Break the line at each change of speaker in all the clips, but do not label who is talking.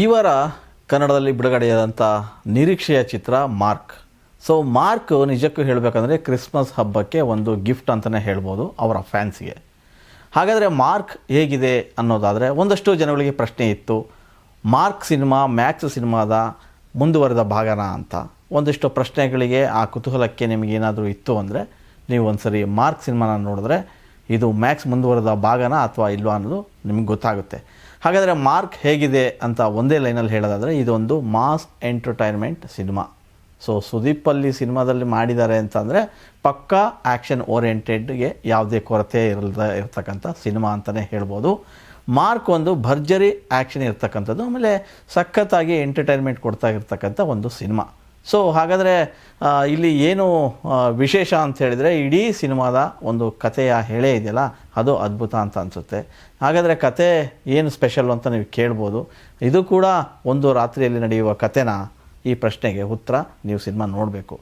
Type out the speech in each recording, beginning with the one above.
ಈ ವಾರ ಕನ್ನಡದಲ್ಲಿ ಬಿಡುಗಡೆಯಾದಂಥ ನಿರೀಕ್ಷೆಯ ಚಿತ್ರ ಮಾರ್ಕ್. ಸೊ ಮಾರ್ಕ್ ನಿಜಕ್ಕೂ ಹೇಳಬೇಕಂದ್ರೆ ಕ್ರಿಸ್ಮಸ್ ಹಬ್ಬಕ್ಕೆ ಒಂದು ಗಿಫ್ಟ್ ಅಂತಲೇ ಹೇಳ್ಬೋದು ಅವರ ಫ್ಯಾನ್ಸಿಗೆ. ಹಾಗಾದರೆ ಮಾರ್ಕ್ ಹೇಗಿದೆ ಅನ್ನೋದಾದರೆ ಒಂದಷ್ಟು ಜನಗಳಿಗೆ ಪ್ರಶ್ನೆ ಇತ್ತು. ಮಾರ್ಕ್ ಸಿನಿಮಾ, ಮ್ಯಾಕ್ಸ್ ಸಿನಿಮಾದ ಮುಂದುವರೆದ ಭಾಗನ ಅಂತ. ಒಂದಿಷ್ಟು ಪ್ರಶ್ನೆಗಳಿಗೆ ಆ ಕುತೂಹಲಕ್ಕೆ ನಿಮಗೇನಾದರೂ ಇತ್ತು ಅಂದರೆ ನೀವು ಒಂದ್ಸರಿ ಮಾರ್ಕ್ ಸಿನಿಮಾನ ನೋಡಿದ್ರೆ ಇದು ಮ್ಯಾಕ್ಸ್ ಮುಂದುವರೆದ ಭಾಗನ ಅಥವಾ ಇಲ್ವಾ ಅನ್ನೋದು ನಿಮಗೆ ಗೊತ್ತಾಗುತ್ತೆ. ಹಾಗಾದರೆ ಮಾರ್ಕ್ ಹೇಗಿದೆ ಅಂತ ಒಂದೇ ಲೈನಲ್ಲಿ ಹೇಳೋದಾದರೆ ಇದೊಂದು mass entertainment cinema. So Sudeep ಅಲ್ಲಿ ಸಿನಿಮಾದಲ್ಲಿ ಮಾಡಿದ್ದಾರೆ ಅಂತಂದರೆ ಪಕ್ಕಾ ಆ್ಯಕ್ಷನ್ ಓರಿಯೆಂಟೆಡ್ಗೆ ಯಾವುದೇ ಕೊರತೆ ಇರಲ್ದ ಇರತಕ್ಕಂಥ ಸಿನಿಮಾ ಅಂತಲೇ ಹೇಳ್ಬೋದು. ಮಾರ್ಕ್ ಒಂದು ಭರ್ಜರಿ ಆ್ಯಕ್ಷನ್ ಇರ್ತಕ್ಕಂಥದ್ದು, ಆಮೇಲೆ ಸಖತ್ತಾಗಿ ಎಂಟರ್ಟೈನ್ಮೆಂಟ್ ಕೊಡ್ತಾ ಇರ್ತಕ್ಕಂಥ ಒಂದು ಸಿನಿಮಾ. ಸೊ ಹಾಗಾದರೆ ಇಲ್ಲಿ ಏನು ವಿಶೇಷ ಅಂತ ಹೇಳಿದರೆ, ಇಡೀ ಸಿನಿಮಾದ ಒಂದು ಕಥೆಯ ಹೆಳೆ ಇದೆಯಲ್ಲ, ಅದು ಅದ್ಭುತ ಅಂತ ಅನಿಸುತ್ತೆ. ಹಾಗಾದರೆ ಕತೆ ಏನು ಸ್ಪೆಷಲ್ ಅಂತ ನೀವು ಕೇಳ್ಬೋದು. ಇದು ಕೂಡ ಒಂದು ರಾತ್ರಿಯಲ್ಲಿ ನಡೆಯುವ ಕಥೆನಾ ಈ ಪ್ರಶ್ನೆಗೆ ಉತ್ತರ ನೀವು ಸಿನಿಮಾ ನೋಡಬೇಕು.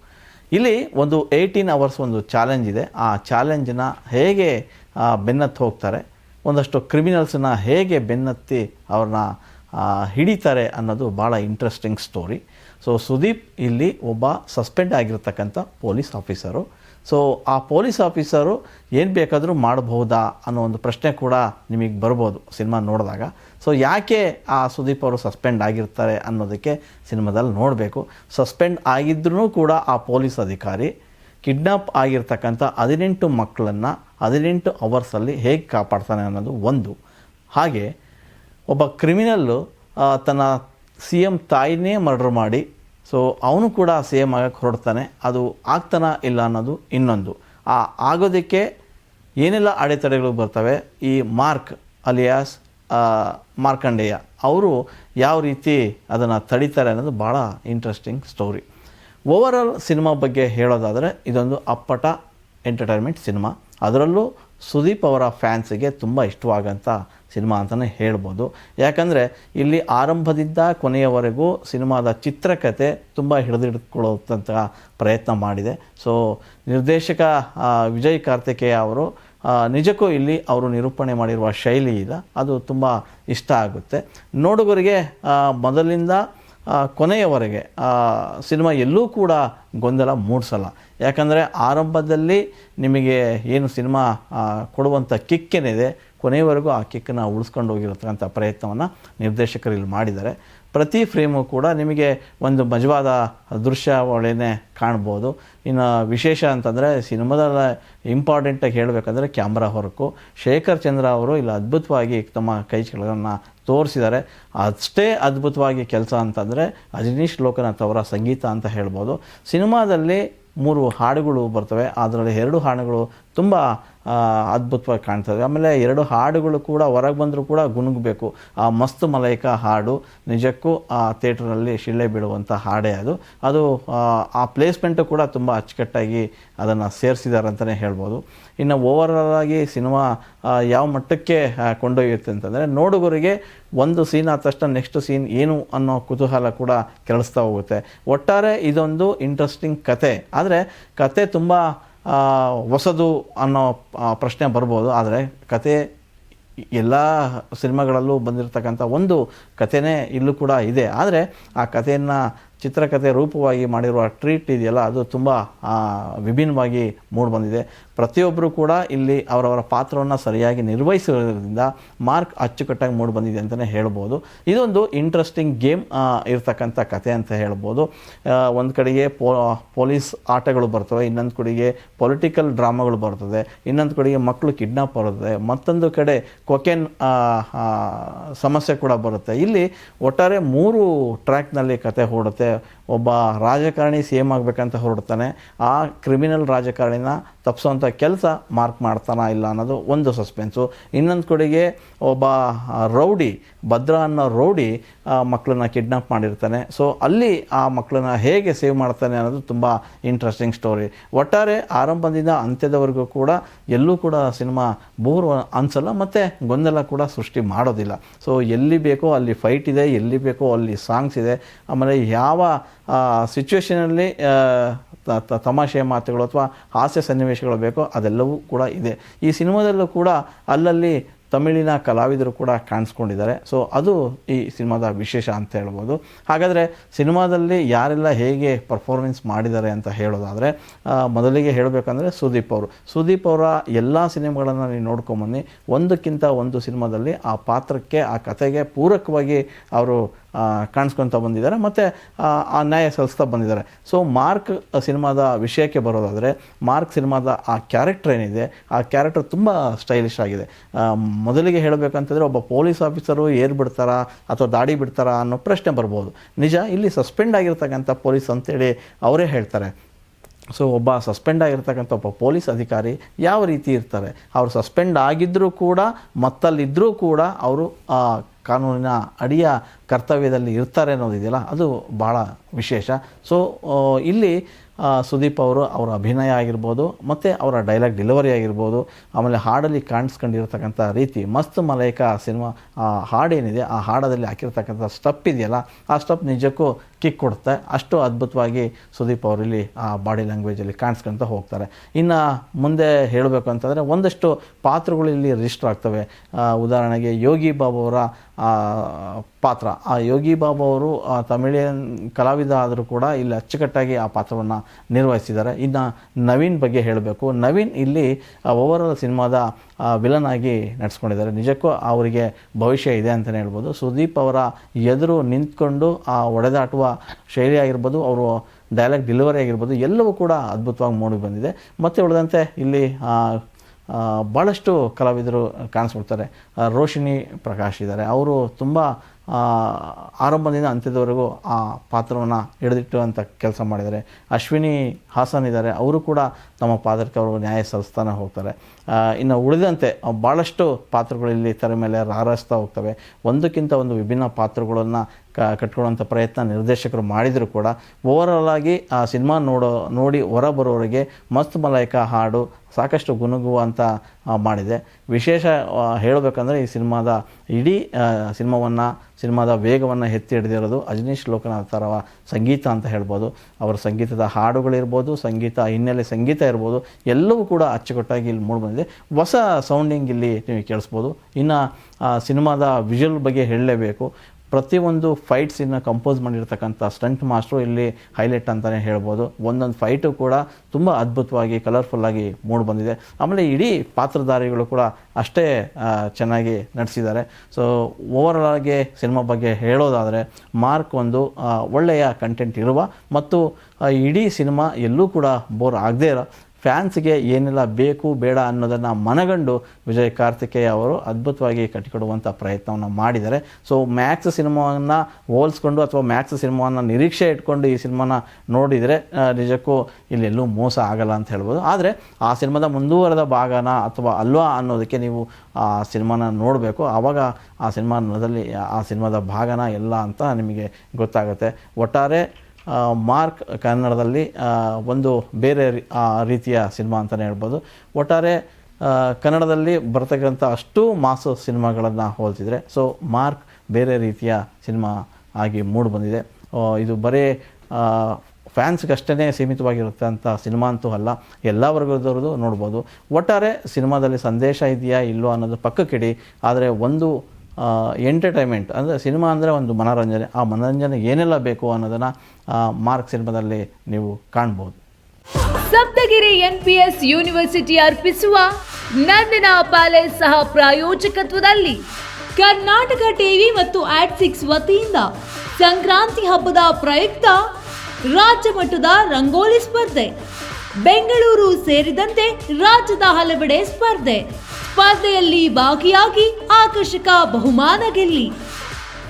ಇಲ್ಲಿ ಒಂದು ಏಯ್ಟೀನ್ ಅವರ್ಸ್ ಒಂದು ಚಾಲೆಂಜ್ ಇದೆ. ಆ ಚಾಲೆಂಜನ್ನ ಹೇಗೆ ಬೆನ್ನತ್ತಿ ಹೋಗ್ತಾರೆ, ಒಂದಷ್ಟು ಕ್ರಿಮಿನಲ್ಸನ್ನ ಹೇಗೆ ಬೆನ್ನತ್ತಿ ಅವ್ರನ್ನ ಹಿಡಿತಾರೆ ಅನ್ನೋದು ಭಾಳ ಇಂಟ್ರೆಸ್ಟಿಂಗ್ ಸ್ಟೋರಿ ಸೊ ಸುದೀಪ್ ಇಲ್ಲಿ ಒಬ್ಬ ಸಸ್ಪೆಂಡ್ ಆಗಿರ್ತಕ್ಕಂಥ ಪೊಲೀಸ್ ಆಫೀಸರು ಸೊ ಆ ಪೊಲೀಸ್ ಆಫೀಸರು ಏನು ಬೇಕಾದರೂ ಮಾಡಬಹುದಾ ಅನ್ನೋ ಒಂದು ಪ್ರಶ್ನೆ ಕೂಡ ನಿಮಗೆ ಬರ್ಬೋದು ಸಿನಿಮಾ ನೋಡಿದಾಗ. ಸೊ ಯಾಕೆ ಆ ಸುದೀಪ್ ಅವರು ಸಸ್ಪೆಂಡ್ ಆಗಿರ್ತಾರೆ ಅನ್ನೋದಕ್ಕೆ ಸಿನಿಮಾದಲ್ಲಿ ನೋಡಬೇಕು. ಸಸ್ಪೆಂಡ್ ಆಗಿದ್ರೂ ಕೂಡ ಆ ಪೊಲೀಸ್ ಅಧಿಕಾರಿ ಕಿಡ್ನಾಪ್ ಆಗಿರ್ತಕ್ಕಂಥ ಹದಿನೆಂಟು ಮಕ್ಕಳನ್ನು ಹದಿನೆಂಟು ಅವರ್ಸಲ್ಲಿ ಹೇಗೆ ಕಾಪಾಡ್ತಾನೆ ಅನ್ನೋದು ಒಂದು. ಹಾಗೆ, ಒಬ್ಬ ಕ್ರಿಮಿನಲ್ಲು ತನ್ನ ಸಿ ಎಂ ತಾಯಿನೇ ಮರ್ಡರ್ ಮಾಡಿ ಸೊ ಅವನು ಕೂಡ ಸಿ ಎಂ ಆಗಕ್ಕೆ ಹೊರಡ್ತಾನೆ. ಅದು ಆಗ್ತಾನ ಇಲ್ಲ ಅನ್ನೋದು ಇನ್ನೊಂದು. ಆ ಆಗೋದಕ್ಕೆ ಏನೆಲ್ಲ ಅಡೆತಡೆಗಳು ಬರ್ತವೆ? ಈ ಮಾರ್ಕ್ ಅಲಿಯಾಸ್ ಮಾರ್ಕಂಡೇಯ, ಅವರು ಯಾವ ರೀತಿ ಅದನ್ನು ತಡಿತಾರೆ ಅನ್ನೋದು ಭಾಳ ಇಂಟ್ರೆಸ್ಟಿಂಗ್ ಸ್ಟೋರಿ ಓವರಾಲ್ ಸಿನಿಮಾ ಬಗ್ಗೆ ಹೇಳೋದಾದರೆ, ಇದೊಂದು ಅಪ್ಪಟ ಎಂಟರ್ಟೈನ್ಮೆಂಟ್ ಸಿನಿಮಾ ಅದರಲ್ಲೂ ಸುದೀಪ್ ಅವರ ಫ್ಯಾನ್ಸಿಗೆ ತುಂಬ ಇಷ್ಟವಾಗಂಥ ಸಿನಿಮಾ ಅಂತಲೇ ಹೇಳ್ಬೋದು. ಯಾಕಂದರೆ ಇಲ್ಲಿ ಆರಂಭದಿಂದ ಕೊನೆಯವರೆಗೂ ಸಿನಿಮಾದ ಚಿತ್ರಕಥೆ ತುಂಬ ಹಿಡಿದಿಟ್ಕೊಳ್ಳೋಂಥ ಪ್ರಯತ್ನ ಮಾಡಿದೆ. ಸೊ ನಿರ್ದೇಶಕ ವಿಜಯ್ ಕಾರ್ತಿಕೇಯ ಅವರು ನಿಜಕ್ಕೂ ಇಲ್ಲಿ ಅವರು ನಿರೂಪಣೆ ಮಾಡಿರುವ ಶೈಲಿ ಇದೆ ಅದು ತುಂಬ ಇಷ್ಟ ಆಗುತ್ತೆ. ನೋಡುಗರಿಗೆ ಮೊದಲಿಂದ ಕೊನೆಯವರೆಗೆ ಸಿನಿಮಾ ಎಲ್ಲೂ ಕೂಡ ಗೊಂದಲ ಮೂಡಿಸಲ್ಲ. ಯಾಕಂದರೆ ಆರಂಭದಲ್ಲಿ ನಿಮಗೆ ಏನು ಸಿನಿಮಾ ಕೊಡುವಂಥ ಕಿಕ್ಕೇನಿದೆ ಕೊನೆಯವರೆಗೂ ಆ ಕಿಕ್ಕನ್ನು ಉಳಿಸ್ಕೊಂಡು ಹೋಗಿರತಕ್ಕಂಥ ಪ್ರಯತ್ನವನ್ನು ನಿರ್ದೇಶಕರು ಇಲ್ಲಿ ಮಾಡಿದ್ದಾರೆ. ಪ್ರತಿ ಫ್ರೇಮು ಕೂಡ ನಿಮಗೆ ಒಂದು ಮಜವಾದ ದೃಶ್ಯಾವಳಿನೇ ಕಾಣ್ಬೋದು. ಇನ್ನು ವಿಶೇಷ ಅಂತಂದರೆ ಸಿನಿಮಾದ ಇಂಪಾರ್ಟೆಂಟಾಗಿ ಹೇಳಬೇಕಂದ್ರೆ ಕ್ಯಾಮ್ರಾ ಹೊರಕು. ಶೇಖರ್ ಚಂದ್ರ ಅವರು ಇಲ್ಲಿ ಅದ್ಭುತವಾಗಿ ತಮ್ಮ ಕೈಗಳನ್ನು ತೋರಿಸಿದ್ದಾರೆ. ಅಷ್ಟೇ ಅದ್ಭುತವಾಗಿ ಕೆಲಸ ಅಂತಂದರೆ ಅಜನೀಶ್ ಲೋಕನಾಥ್ ಅವರ ಸಂಗೀತ ಅಂತ ಹೇಳ್ಬೋದು. ಸಿನಿಮಾದಲ್ಲಿ ಮೂರು ಹಾಡುಗಳು ಬರ್ತವೆ. ಅದರಲ್ಲಿ ಎರಡು ಹಾಡುಗಳು ತುಂಬ ಅದ್ಭುತವಾಗಿ ಕಾಣ್ತದೆ. ಆಮೇಲೆ ಎರಡು ಹಾಡುಗಳು ಕೂಡ ಹೊರಗೆ ಬಂದರೂ ಕೂಡ ಗುನುಗಬೇಕು ಆ ಮಸ್ತ್ ಮಲೈಕ ಹಾಡು ನಿಜಕ್ಕೂ ಆ ಥಿಯೇಟ್ರಲ್ಲಿ ಶಿಳ್ಳೆ ಬೀಳುವಂಥ ಹಾಡೇ ಅದು. ಅದು ಆ, ಪ್ಲೇಸ್ಮೆಂಟು ಕೂಡ ತುಂಬ ಅಚ್ಚುಕಟ್ಟಾಗಿ ಅದನ್ನು ಸೇರಿಸಿದ್ದಾರೆ ಅಂತಲೇ ಹೇಳ್ಬೋದು. ಇನ್ನು ಓವರಾಲ್ ಆಗಿ ಸಿನಿಮಾ ಯಾವ ಮಟ್ಟಕ್ಕೆ ಕೊಂಡೊಯ್ಯುತ್ತೆ ಅಂತಂದರೆ ನೋಡುಗರಿಗೆ ಒಂದು ಸೀನ್ ಆದ ತಕ್ಷಣ ನೆಕ್ಸ್ಟ್ ಸೀನ್ ಏನು ಅನ್ನೋ ಕುತೂಹಲ ಕೂಡ ಕೆಲಸ್ತಾ ಹೋಗುತ್ತೆ. ಒಟ್ಟಾರೆ ಇದೊಂದು ಇಂಟ್ರೆಸ್ಟಿಂಗ್ ಕತೆ. ಆದರೆ ಕತೆ ತುಂಬ ಹೊಸದು ಅನ್ನೋ ಪ್ರಶ್ನೆ ಬರ್ಬೋದು. ಆದರೆ ಕತೆ ಎಲ್ಲ ಸಿನಿಮಾಗಳಲ್ಲೂ ಬಂದಿರತಕ್ಕಂಥ ಒಂದು ಕಥೆನೇ ಇಲ್ಲೂ ಕೂಡ ಇದೆ. ಆದರೆ ಆ ಕಥೆಯನ್ನು ಚಿತ್ರಕಥೆ ರೂಪವಾಗಿ ಮಾಡಿರುವ ಟ್ರೀಟ್ ಇದೆಯಲ್ಲ, ಅದು ತುಂಬ ವಿಭಿನ್ನವಾಗಿ ಮೂಡಿಬಂದಿದೆ ಪ್ರತಿಯೊಬ್ಬರು ಕೂಡ ಇಲ್ಲಿ ಅವರವರ ಪಾತ್ರವನ್ನು ಸರಿಯಾಗಿ ನಿರ್ವಹಿಸಿರೋದ್ರಿಂದ ಮಾರ್ಕ್ ಅಚ್ಚುಕಟ್ಟಾಗಿ ಮೂಡಿಬಂದಿದೆ ಅಂತಲೇ ಹೇಳ್ಬೋದು. ಇದೊಂದು ಇಂಟ್ರೆಸ್ಟಿಂಗ್ ಗೇಮ್ ಇರ್ತಕ್ಕಂಥ ಕತೆ ಅಂತ ಹೇಳ್ಬೋದು. ಒಂದು ಕಡೆಗೆ ಪೊಲೀಸ್ ಆಟಗಳು ಬರ್ತವೆ, ಇನ್ನೊಂದು ಕಡೆಗೆ ಪೊಲಿಟಿಕಲ್ ಡ್ರಾಮಾಗಳು ಬರ್ತದೆ, ಇನ್ನೊಂದು ಕಡೆಗೆ ಮಕ್ಕಳು ಕಿಡ್ನಾಪ್ ಬರ್ತದೆ, ಮತ್ತೊಂದು ಕಡೆ ಕೊಕೆನ್ ಸಮಸ್ಯೆ ಕೂಡ ಬರುತ್ತೆ. ಇಲ್ಲಿ ಒಟ್ಟಾರೆ ಮೂರು ಟ್ರ್ಯಾಕ್ನಲ್ಲಿ ಕತೆ So. ಒಬ್ಬ ರಾಜಕಾರಣಿ ಸಿ ಎಂ ಆಗಬೇಕಂತ ಹೊರಡ್ತಾನೆ, ಆ ಕ್ರಿಮಿನಲ್ ರಾಜಕಾರಣಿನ ತಪ್ಪಿಸೋಂಥ ಕೆಲಸ ಮಾರ್ಕ್ ಮಾಡ್ತಾನ ಇಲ್ಲ ಅನ್ನೋದು ಒಂದು ಸಸ್ಪೆನ್ಸು. ಇನ್ನೊಂದು ಕಡೆಗೆ ಒಬ್ಬ ರೌಡಿ, ಭದ್ರ ಅನ್ನೋ ರೌಡಿ ಮಕ್ಕಳನ್ನ ಕಿಡ್ನಾಪ್ ಮಾಡಿರ್ತಾನೆ. ಸೊ ಅಲ್ಲಿ ಆ ಮಕ್ಕಳನ್ನ ಹೇಗೆ ಸೇವ್ ಮಾಡ್ತಾನೆ ಅನ್ನೋದು ತುಂಬ ಇಂಟ್ರೆಸ್ಟಿಂಗ್ ಸ್ಟೋರಿ ಒಟ್ಟಾರೆ ಆರಂಭದಿಂದ ಅಂತ್ಯದವರೆಗೂ ಕೂಡ ಎಲ್ಲೂ ಕೂಡ ಸಿನಿಮಾ ಬೋರ್ ಅನ್ಸಲ್ಲ, ಮತ್ತು ಗೊಂದಲ ಕೂಡ ಸೃಷ್ಟಿ ಮಾಡೋದಿಲ್ಲ. ಸೊ ಎಲ್ಲಿ ಬೇಕೋ ಅಲ್ಲಿ ಫೈಟ್ ಇದೆ, ಎಲ್ಲಿ ಬೇಕೋ ಅಲ್ಲಿ ಸಾಂಗ್ಸ್ ಇದೆ. ಆಮೇಲೆ ಯಾವ ಸಿಚುವೇಷನಲ್ಲಿ ತಮಾಷೆ ಮಾತುಗಳು ಅಥವಾ ಹಾಸ್ಯ ಸನ್ನಿವೇಶಗಳು ಬೇಕೋ ಅದೆಲ್ಲವೂ ಕೂಡ ಇದೆ. ಈ ಸಿನಿಮಾದಲ್ಲೂ ಕೂಡ ಅಲ್ಲಲ್ಲಿ ತಮಿಳಿನ ಕಲಾವಿದರು ಕೂಡ ಕಾಣಿಸ್ಕೊಂಡಿದ್ದಾರೆ. ಸೊ ಅದು ಈ ಸಿನಿಮಾದ ವಿಶೇಷ ಅಂತ ಹೇಳ್ಬೋದು. ಹಾಗಾದರೆ ಸಿನಿಮಾದಲ್ಲಿ ಯಾರೆಲ್ಲ ಹೇಗೆ ಪರ್ಫಾರ್ಮೆನ್ಸ್ ಮಾಡಿದ್ದಾರೆ ಅಂತ ಹೇಳೋದಾದರೆ ಮೊದಲಿಗೆ ಹೇಳಬೇಕಂದ್ರೆ ಸುದೀಪ್ ಅವರು. ಸುದೀಪ್ ಅವರ ಎಲ್ಲ ಸಿನಿಮಾಗಳನ್ನು ನೀವು ನೋಡ್ಕೊಂಬನ್ನಿ. ಒಂದಕ್ಕಿಂತ ಒಂದು ಸಿನಿಮಾದಲ್ಲಿ ಆ ಪಾತ್ರಕ್ಕೆ, ಆ ಕಥೆಗೆ ಪೂರಕವಾಗಿ ಅವರು ಕಾಣಿಸ್ಕೊತ ಬಂದಿದ್ದಾರೆ. ಮತ್ತು, ಆ ನ್ಯಾಯ ಸಲ್ಲಿಸ್ತಾ ಬಂದಿದ್ದಾರೆ. ಸೊ ಮಾರ್ಕ್ ಸಿನಿಮಾದ ವಿಷಯಕ್ಕೆ ಬರೋದಾದರೆ, ಮಾರ್ಕ್ ಸಿನಿಮಾದ ಆ ಕ್ಯಾರೆಕ್ಟರ್ ಏನಿದೆ, ಆ ಕ್ಯಾರೆಕ್ಟರ್ ತುಂಬ ಸ್ಟೈಲಿಶ್ ಆಗಿದೆ. ಮೊದಲಿಗೆ ಹೇಳಬೇಕಂತಂದರೆ ಒಬ್ಬ ಪೊಲೀಸ್ ಆಫೀಸರು ಏರ್ ಬಿಡ್ತಾರಾ ಅಥವಾ ದಾಡಿ ಬಿಡ್ತಾರಾ ಅನ್ನೋ ಪ್ರಶ್ನೆ ಬರ್ಬೋದು. ನಿಜ, ಇಲ್ಲಿ ಸಸ್ಪೆಂಡ್ ಆಗಿರ್ತಕ್ಕಂಥ ಪೊಲೀಸ್ ಅಂತೇಳಿ ಅವರೇ ಹೇಳ್ತಾರೆ. ಸೊ ಒಬ್ಬ ಸಸ್ಪೆಂಡ್ ಆಗಿರ್ತಕ್ಕಂಥ ಒಬ್ಬ ಪೊಲೀಸ್ ಅಧಿಕಾರಿ ಯಾವ ರೀತಿ ಇರ್ತಾರೆ? ಅವರು ಸಸ್ಪೆಂಡ್ ಆಗಿದ್ದರೂ ಕೂಡ ಮತ್ತಲ್ಲಿದ್ದರೂ ಕೂಡ, ಅವರು ಕಾನೂನಿನ ಅಡಿಯ ಕರ್ತವ್ಯದಲ್ಲಿ ಇರ್ತಾರೆ ಅನ್ನೋದಿದೆಯಲ್ಲ ಅದು ಭಾಳ ವಿಶೇಷ. ಸೊ ಇಲ್ಲಿ ಸುದೀಪ್ ಅವರು ಅವರ ಅಭಿನಯ ಆಗಿರ್ಬೋದು, ಮತ್ತು ಅವರ ಡೈಲಾಗ್ ಡೆಲಿವರಿ ಆಗಿರ್ಬೋದು, ಆಮೇಲೆ ಹಾಡಲ್ಲಿ ಕಾಣಿಸ್ಕೊಂಡಿರ್ತಕ್ಕಂಥ ರೀತಿ, ಮಸ್ತ್ ಮಲೈಕ ಸಿನಿಮಾ, ಆ, ಹಾಡೇನಿದೆ, ಆ ಹಾಡದಲ್ಲಿ ಹಾಕಿರ್ತಕ್ಕಂಥ ಸ್ಟಪ್ ಇದೆಯಲ್ಲ, ಆ ಸ್ಟಪ್ ನಿಜಕ್ಕೂ ಕಿಕ್ ಕೊಡುತ್ತೆ. ಅಷ್ಟು ಅದ್ಭುತವಾಗಿ ಸುದೀಪ್ ಅವರಲ್ಲಿ ಆ ಬಾಡಿ ಲ್ಯಾಂಗ್ವೇಜಲ್ಲಿ ಕಾಣಿಸ್ಕೊಂತ ಹೋಗ್ತಾರೆ. ಇನ್ನು ಮುಂದೆ ಹೇಳಬೇಕು ಅಂತಂದರೆ ಒಂದಷ್ಟು ಪಾತ್ರಗಳು ಇಲ್ಲಿ ರಿಜಿಸ್ಟರ್ ಆಗ್ತವೆ. ಉದಾಹರಣೆಗೆ ಯೋಗಿ ಬಾಬು ಅವರ ಪಾತ್ರ. ಆ ಯೋಗಿ ಬಾಬು ಅವರು ತಮಿಳಿಯನ್ ಕಲಾವಿದ ಆದರೂ ಕೂಡ ಇಲ್ಲಿ ಅಚ್ಚುಕಟ್ಟಾಗಿ ಆ ಪಾತ್ರವನ್ನು ನಿರ್ವಹಿಸಿದ್ದಾರೆ. ಇನ್ನು ನವೀನ್ ಬಗ್ಗೆ ಹೇಳಬೇಕು. ನವೀನ್ ಇಲ್ಲಿ ಓವರಲ್ ಸಿನಿಮಾದ ವಿಲನ್ ಆಗಿ ನಡೆಸ್ಕೊಂಡಿದ್ದಾರೆ. ನಿಜಕ್ಕೂ ಅವರಿಗೆ ಭವಿಷ್ಯ ಇದೆ ಅಂತಲೇ ಹೇಳ್ಬೋದು. ಸುದೀಪ್ ಅವರ ಎದುರು ನಿಂತ್ಕೊಂಡು, ಆ, ಒಡೆದಾಟುವ ಶೈಲಿ ಆಗಿರ್ಬೋದು, ಅವರು ಡೈಲಾಗ್ ಡೆಲಿವರಿ ಆಗಿರ್ಬೋದು, ಎಲ್ಲವೂ ಕೂಡ ಅದ್ಭುತವಾಗಿ ಮೂಡಿ ಬಂದಿದೆ. ಮತ್ತು ಉಳಿದಂತೆ ಇಲ್ಲಿ ಭಾಳಷ್ಟು ಕಲಾವಿದರು ಕಾಣಿಸ್ಬಿಡ್ತಾರೆ. ರೋಶಿನಿ ಪ್ರಕಾಶ್ ಇದ್ದಾರೆ. ಅವರು ತುಂಬ ಆರಂಭದಿಂದ ಅಂತ್ಯದವರೆಗೂ ಆ ಪಾತ್ರವನ್ನು ಹಿಡಿದಿಟ್ಟುವಂಥ ಕೆಲಸ ಮಾಡಿದ್ದಾರೆ. ಅಶ್ವಿನಿ ಹಾಸನ್ ಇದ್ದಾರೆ. ಅವರು ಕೂಡ ತಮ್ಮ ಪಾತ್ರಕ್ಕೆ ಅವರು ನ್ಯಾಯ ಸಲ್ಲಿಸ್ತಾನೆ ಹೋಗ್ತಾರೆ. ಇನ್ನು ಉಳಿದಂತೆ ಭಾಳಷ್ಟು ಪಾತ್ರಗಳು ಇಲ್ಲಿ ತೆರೆ ಮೇಲೆ ರಾರಾಯಿಸ್ತಾ ಹೋಗ್ತವೆ. ಒಂದಕ್ಕಿಂತ ಒಂದು ವಿಭಿನ್ನ ಪಾತ್ರಗಳನ್ನು ಕ ಕಟ್ಕೊಳ್ಳುವಂಥ ಪ್ರಯತ್ನ ನಿರ್ದೇಶಕರು ಮಾಡಿದರೂ ಕೂಡ ಓವರಾಲ್ ಆಗಿ ಆ ಸಿನಿಮಾ ನೋಡೋ, ನೋಡಿ ಹೊರ ಬರೋರಿಗೆ ಮಸ್ತ್ ಮಲಾಯಕ ಹಾಡು ಸಾಕಷ್ಟು ಗುನುಗುವಂತ ಮಾಡಿದೆ. ವಿಶೇಷ ಹೇಳಬೇಕಂದ್ರೆ ಈ ಸಿನಿಮಾದ ಇಡೀ ಸಿನಿಮಾವನ್ನು, ಸಿನಿಮಾದ ವೇಗವನ್ನು ಎತ್ತಿ ಹಿಡಿದಿರೋದು ಅಜನೀಶ್ ಲೋಕನಾಥ್ ಅವರ ಸಂಗೀತ ಅಂತ ಹೇಳ್ಬೋದು. ಅವರ ಸಂಗೀತದ ಹಾಡುಗಳಿರ್ಬೋದು, ಸಂಗೀತ ಹಿನ್ನೆಲೆ ಸಂಗೀತ ಇರ್ಬೋದು, ಎಲ್ಲವೂ ಕೂಡ ಅಚ್ಚುಕಟ್ಟಾಗಿ ಇಲ್ಲಿ ಮೂಡಿಬಂದಿದೆ ಹೊಸ ಸೌಂಡಿಂಗ್ ಇಲ್ಲಿ ನೀವು ಕೇಳಿಸ್ಬೋದು. ಇನ್ನು ಸಿನಿಮಾದ ವಿಜುವಲ್ ಬಗ್ಗೆ ಹೇಳಲೇಬೇಕು. ಪ್ರತಿಯೊಂದು ಫೈಟ್ಸನ್ನು ಕಂಪೋಸ್ ಮಾಡಿರ್ತಕ್ಕಂಥ ಸ್ಟಂಟ್ ಮಾಸ್ಟ್ರು ಇಲ್ಲಿ ಹೈಲೈಟ್ ಅಂತಲೇ ಹೇಳ್ಬೋದು. ಒಂದೊಂದು ಫೈಟು ಕೂಡ ತುಂಬ ಅದ್ಭುತವಾಗಿ ಕಲರ್ಫುಲ್ಲಾಗಿ ಮೂಡ್ ಬಂದಿದೆ. ಆಮೇಲೆ ಇಡೀ ಪಾತ್ರಧಾರಿಗಳು ಕೂಡ ಅಷ್ಟೇ ಚೆನ್ನಾಗಿ ನಡೆಸಿದ್ದಾರೆ. ಸೊ ಆಗಿ ಸಿನಿಮಾ ಬಗ್ಗೆ ಹೇಳೋದಾದರೆ, ಮಾರ್ಕ್ ಒಂದು ಒಳ್ಳೆಯ ಕಂಟೆಂಟ್ ಇರುವ ಮತ್ತು ಇಡೀ ಸಿನಿಮಾ ಎಲ್ಲೂ ಕೂಡ ಬೋರ್ ಆಗದೇ ಇರೋ ಫ್ಯಾನ್ಸ್ಗೆ ಏನೆಲ್ಲ ಬೇಕು, ಬೇಡ ಅನ್ನೋದನ್ನು ಮನಗಂಡು ವಿಜಯ್ ಕಾರ್ತಿಕೇಯ ಅವರು ಅದ್ಭುತವಾಗಿ ಕಟ್ಟಿಕೊಡುವಂಥ ಪ್ರಯತ್ನವನ್ನು ಮಾಡಿದ್ದಾರೆ. ಸೊ ಮ್ಯಾಕ್ಸ್ ಸಿನಿಮಾವನ್ನು ಹೋಲಿಸ್ಕೊಂಡು ಅಥವಾ ಮ್ಯಾಕ್ಸ್ ಸಿನಿಮಾವನ್ನು ನಿರೀಕ್ಷೆ ಇಟ್ಕೊಂಡು ಈ ಸಿನಿಮಾನ ನೋಡಿದರೆ ನಿಜಕ್ಕೂ ಇಲ್ಲೆಲ್ಲೂ ಮೋಸ ಆಗಲ್ಲ ಅಂತ ಹೇಳ್ಬೋದು. ಆದರೆ ಆ ಸಿನಿಮಾದ ಮುಂದುವರೆದ ಭಾಗನ ಅಥವಾ ಅಲ್ವಾ ಅನ್ನೋದಕ್ಕೆ ನೀವು ಆ ಸಿನಿಮಾನ ನೋಡಬೇಕು. ಆವಾಗ ಆ ಸಿನಿಮಾದಲ್ಲಿ, ಆ ಸಿನಿಮಾದ ಭಾಗನ ಎಲ್ಲ ಅಂತ ನಿಮಗೆ ಗೊತ್ತಾಗುತ್ತೆ. ಒಟ್ಟಾರೆ ಮಾರ್ಕ್ ಕನ್ನಡದಲ್ಲಿ ಒಂದು ಬೇರೆ ರೀತಿಯ ಸಿನಿಮಾ ಅಂತಲೇ ಹೇಳ್ಬೋದು. ಒಟ್ಟಾರೆ ಕನ್ನಡದಲ್ಲಿ ಬರ್ತಕ್ಕಂಥ ಅಷ್ಟು ಮಾಸು ಸಿನಿಮಾಗಳನ್ನು ಹೋಲ್ತಿದ್ರೆ, ಸೊ ಮಾರ್ಕ್ ಬೇರೆ ರೀತಿಯ ಸಿನಿಮಾ ಆಗಿ ಮೂಡಿ ಬಂದಿದೆ. ಇದು ಬರೀ ಫ್ಯಾನ್ಸ್ಗಷ್ಟೇ ಸೀಮಿತವಾಗಿರುತ್ತಂಥ ಸಿನಿಮಾ ಅಂತೂ ಅಲ್ಲ ಎಲ್ಲ ವರ್ಗದವ್ರದ್ದು ನೋಡ್ಬೋದು. ಒಟ್ಟಾರೆ, ಸಿನಿಮಾದಲ್ಲಿ ಸಂದೇಶ ಇದೆಯಾ ಇಲ್ಲೋ ಅನ್ನೋದು ಪಕ್ಕಕ್ಕಿಡಿ, ಆದರೆ ಒಂದು ಎಂಟರ್ಟೈನ್ಮೆಂಟ್ ಅಂದರೆ ಸಿನಿಮಾ ಅಂದರೆ ಒಂದು ಮನೋರಂಜನೆ. ಆ ಮನೋರಂಜನೆ ಏನೆಲ್ಲ ಬೇಕು ಅನ್ನೋದನ್ನು ಮಾರ್ಕ್ ಸಿನಿಮಾದಲ್ಲಿ ನೀವು ಕಾಣ್ಬೋದು.
ಸಪ್ತಗಿರಿ ಎನ್ಪಿಎಸ್ ಯೂನಿವರ್ಸಿಟಿ ಅರ್ಪಿಸುವ ನಂದನ ಪ್ಯಾಲೇಸ್ ಸಹ ಪ್ರಾಯೋಜಕತ್ವದಲ್ಲಿ. ಕರ್ನಾಟಕ ಟಿವಿ ಮತ್ತು ಆಡ್ಸಿಕ್ಸ್ ವತಿಯಿಂದ ಸಂಕ್ರಾಂತಿ ಹಬ್ಬದ ಪ್ರಯುಕ್ತ ರಾಜ್ಯ ಮಟ್ಟದ ರಂಗೋಲಿ ಸ್ಪರ್ಧೆ. ಬೆಂಗಳೂರು ಸೇರಿದಂತೆ ರಾಜ್ಯದ ಹಲವೆಡೆ ಸ್ಪರ್ಧೆ. ಸ್ಪರ್ಧೆಯಲ್ಲಿ ಭಾಗಿಯಾಗಿ ಆಕರ್ಷಕ ಬಹುಮಾನ ಗೆಲ್ಲಿ.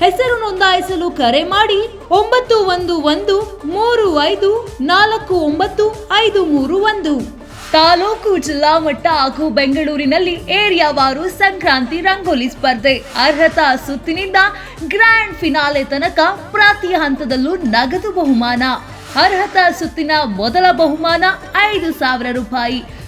ಹೆಸರು ನೋಂದಾಯಿಸಲು ಕರೆ ಮಾಡಿ ಒಂಬತ್ತು ಒಂದು ಒಂದು ಮೂರು ಐದು ನಾಲ್ಕು ಒಂಬತ್ತು ಐದು ಮೂರು ಒಂದು. ತಾಲೂಕು ಜಿಲ್ಲಾ ಮಟ್ಟ ಹಾಗೂ ಬೆಂಗಳೂರಿನಲ್ಲಿ ಏರಿಯಾವಾರು ಸಂಕ್ರಾಂತಿ ರಂಗೋಲಿ ಸ್ಪರ್ಧೆ. ಅರ್ಹತಾ ಸುತ್ತಿನಿಂದ ಗ್ರ್ಯಾಂಡ್ ಫಿನಾಲೆ ತನಕ ಪ್ರತಿ ಹಂತದಲ್ಲೂ ನಗದು ಬಹುಮಾನ. ಅರ್ಹತಾ ಸುತ್ತಿನ ಮೊದಲ ಬಹುಮಾನ ಐದು ಸಾವಿರ ರೂಪಾಯಿ.